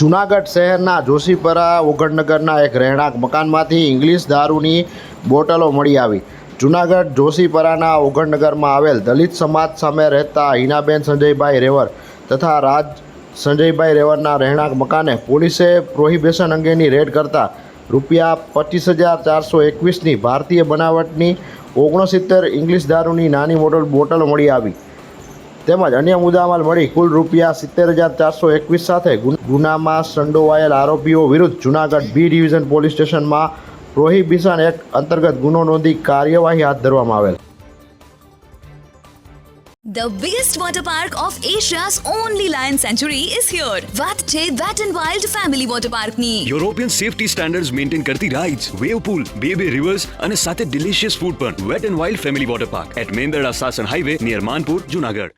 જૂનાગઢ શહેરના જોશીપરા ઓગણનગરના એક રહેણાંક મકાનમાંથી ઇંગ્લિશ દારૂની બોટલો મળી આવી જૂનાગઢ જોશીપરાના ઓગણનગરમાં આવેલ દલિત સમાજ સામે રહેતા હિનાબેન સંજયભાઈ રેવર તથા રાજ સંજયભાઈ રેવરના રહેણાંક મકાને પોલીસે પ્રોહિબેશન અંગેની રેડ કરતા રૂપિયા પચીસ હજાર ચારસો એકવીસની ભારતીય બનાવટની ઓગણસિત્તેર ઇંગ્લિશ દારૂની નાની મોટલ બોટલો મળી આવી તેમજ અન્ય મુદ્દામાં મળી કુલ રૂપિયા 70421 સાથે ગુનામાં સંડોવાયેલ આરોપીઓ વિરુદ્ધ જૂનાગઢ બી ડિવિઝન પોલીસ સ્ટેશનમાં પ્રોહીબિશન એક્ટ અંતર્ગત ગુનો નોંધી કાર્યવાહી હાથ ધરવામાં આવેલ the biggest water park of Asia's only lion sanctuary is here વત છે wet and wild family water પાર્કની European safety standards maintain કરતી rides wave pool baby rivers અને સાથે ડિલિશિયસ ફૂડ પણ wet and wild family water park at મેંદરાાસાસન highway નિર્માનપુર જૂનાગઢ